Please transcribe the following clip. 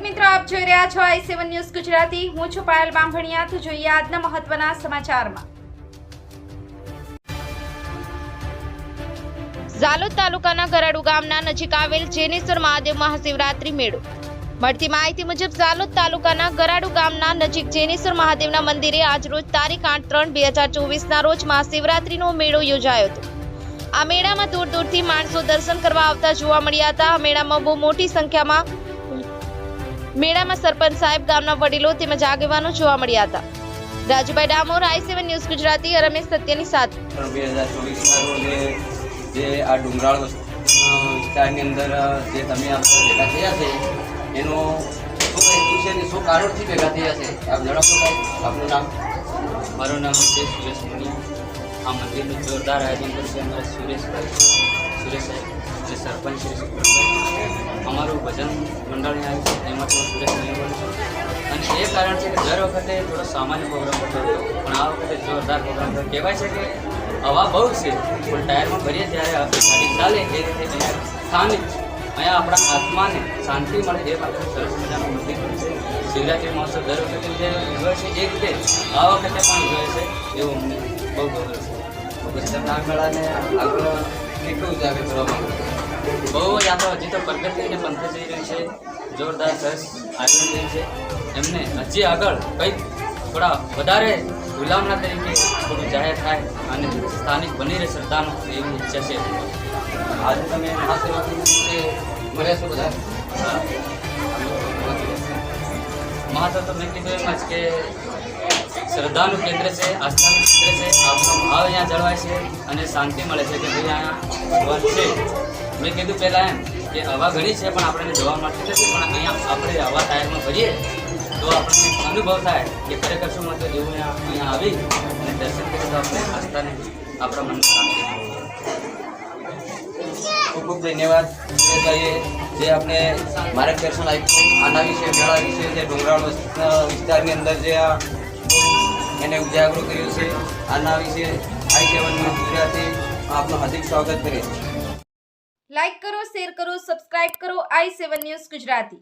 જોઈ રહ્યા છો આઈ સેવન ન્યૂઝ ગુજરાતી. હું છું પાયલ બામભણિયા તો જોઈએ આજના મહત્વના સમાચારમાં. ઝાલોદ તાલુકાના ગરાડુ ગામના નજીક આવેલ જેનેશ્વર મહાદેવ મહાશિવરાત્રી મેળો. મળતી માહિતી મુજબ, ઝાલોદ તાલુકાના ગરાડુ ગામના નજીક જેનેશ્વર મહાદેવના મંદિરે આજરોજ તારીખ આઠ ત્રણ બે હજાર ચોવીસના રોજ મહાશિવરાત્રીનો મેળો યોજાયો હતો. આ મેળામાં દૂર દૂરથી માણસો દર્શન કરવા આવતા જોવા મળ્યા હતા. મેળામાં બહુ મોટી સંખ્યામાં મેળામાં સરપંચ સાહેબ ગામના વડીલો તેમજ આગેવાનો જોવા મળ્યા હતા. Rajubhai Damor I seven news Gujarati Ramesh સત્યની સાથે. બે હજાર ચોવીસના રોજે જે આ ડુંગરાળ વિસ્તારની અંદર જે તમે ભેગા થયા છે એનો શું હેતુ છે ને શું કારણથી ભેગા થયા છે? આપ જણાવો આપનું નામ? મારું નામ છે સુરેશ મુનિયા આ મંદિરનું જોરદાર આયોજન કરશે અમારા સુરેશભાઈ. સુરેશભાઈ જે સરપંચ છે અમારું ભજન મંડળની આવ્યું છે, એમાં થોડો સુરેશ નહીં બોલું છું. અને એ કારણ છે કે દર વખતે થોડો સામાન્ય પ્રોગ્રામ થતો હતો, પણ આ વખતે જોરદાર પ્રોગ્રામ થયો કહેવાય છે કે હવા બહુ છે, પણ ટાયરમાં ભરીએ ત્યારે ગાડી ચાલે એ રીતે સ્થાનિક અહીંયા આપણા આત્માને શાંતિ મળે એ માટે સરસ મજાનું મંદિર છે. શિવરાત્રી મહોત્સવ દર વખતે જે ઉજવે છે, એ રીતે આ વખતે પણ ઉજવે છે, એવું અમને બહુ ગૌરવ છે. આ આગળ કેટલું ઉજાગર કરવા માંગો બહુ જ આ હજી તો પ્રગતિને પંથે જઈ રહ્યું છે. જોરદાર સરસ આયોજન રહ્યું છે. એમને હજી આગળ કંઈક થોડા વધારે ગુલામના તરીકે થોડું જાહેર થાય અને સ્થાનિક બની રહે શ્રદ્ધાનું એવી ઈચ્છા છે. આજે તમે દિવસે મળ્યા છો બધા? મહત્વ તો કીધું એમ જ કે શ્રદ્ધાનું કેન્દ્ર છે, આસ્થાનું કેન્દ્ર છે આપણો જળવાય છે અને શાંતિ મળે છે કે ભાઈ અહીંયા છે મેં કીધું પહેલાં એમ કે હવા ઘણી છે, પણ આપણને જોવા મળતી નથી પણ અહીંયા આપણે હવા ટાયરમાં ભરીએ તો આપણને અનુભવ થાય કે ખરેખર શું મતલબ એવું અહીંયા આવી અને દર્શન કરીએ તો આપણે આસ્થાને, આપણા મન શાંતિ. ખૂબ ખૂબ ધન્યવાદ સુરેશભાઈએ જે આપણે માર્ગદર્શન આપ્યું આના વિશે, મેળા વિશે, જે ડુંગરાળ વિસ્તારની અંદર જે આ એને ઉજાગરો કર્યો છે. આના વિશે આઈ સેવન ગુજરાતી આપનું હાર્દિક સ્વાગત કરે છે લાઈક કરો શેર કરો સબસ્ક્રાઇબ કરો આઈ સેવન ન્યૂઝ ગુજરાતી.